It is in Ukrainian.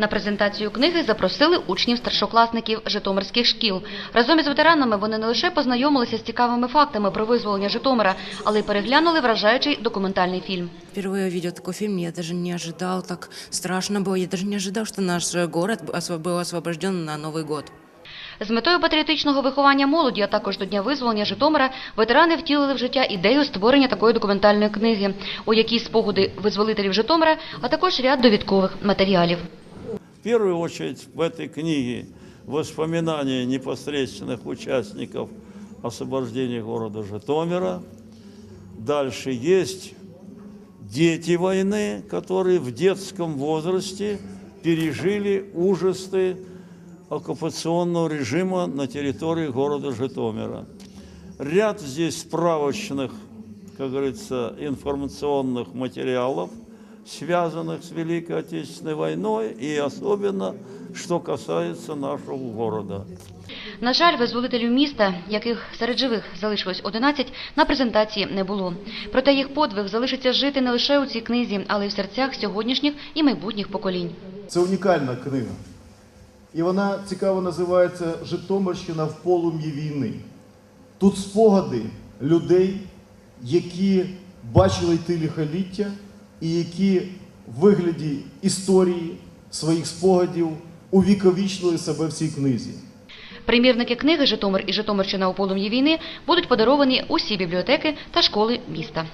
На презентацію книги запросили учнів старшокласників житомирських шкіл. Разом із ветеранами вони не лише познайомилися з цікавими фактами про визволення Житомира, але й переглянули вражаючий документальний фільм. Впервые увидев такой фильм, я даже не ожидал, так страшно было. Я даже не ожидал, что наш э, город осво- был освобожден на Новый год. З метою патріотичного виховання молоді, а також до Дня визволення Житомира, ветерани втілили в життя ідею створення такої документальної книги, у якій спогади визволителів Житомира, а також ряд довідкових матеріалів. Первую очередь в этой книге воспоминания непосредственных участников освобождения города Житомира. Дальше есть дети войны, которые в детском возрасте пережили ужасы оккупационного режима на территории города Житомира. Ряд здесь справочных, как говорится, информационных материалов, связанных с Великой Отечественной войной и особенно, что касается нашего города. На жаль, визволителів міста, яких серед живих залишилось 11, на презентації не було. Проте їх подвиг залишиться жити не лише у цій книзі, але й в серцях сьогоднішніх і майбутніх поколінь. Це унікальна книга. І вона цікаво називається Житомирщина в полум'ї війни. Тут спогади людей, які бачили ті лихоліття, і які в вигляді історії своїх спогадів увіковічнили себе в цій книзі. Примірники книги Житомир і Житомирщина у полум'ї війни будуть подаровані усі бібліотеки та школи міста.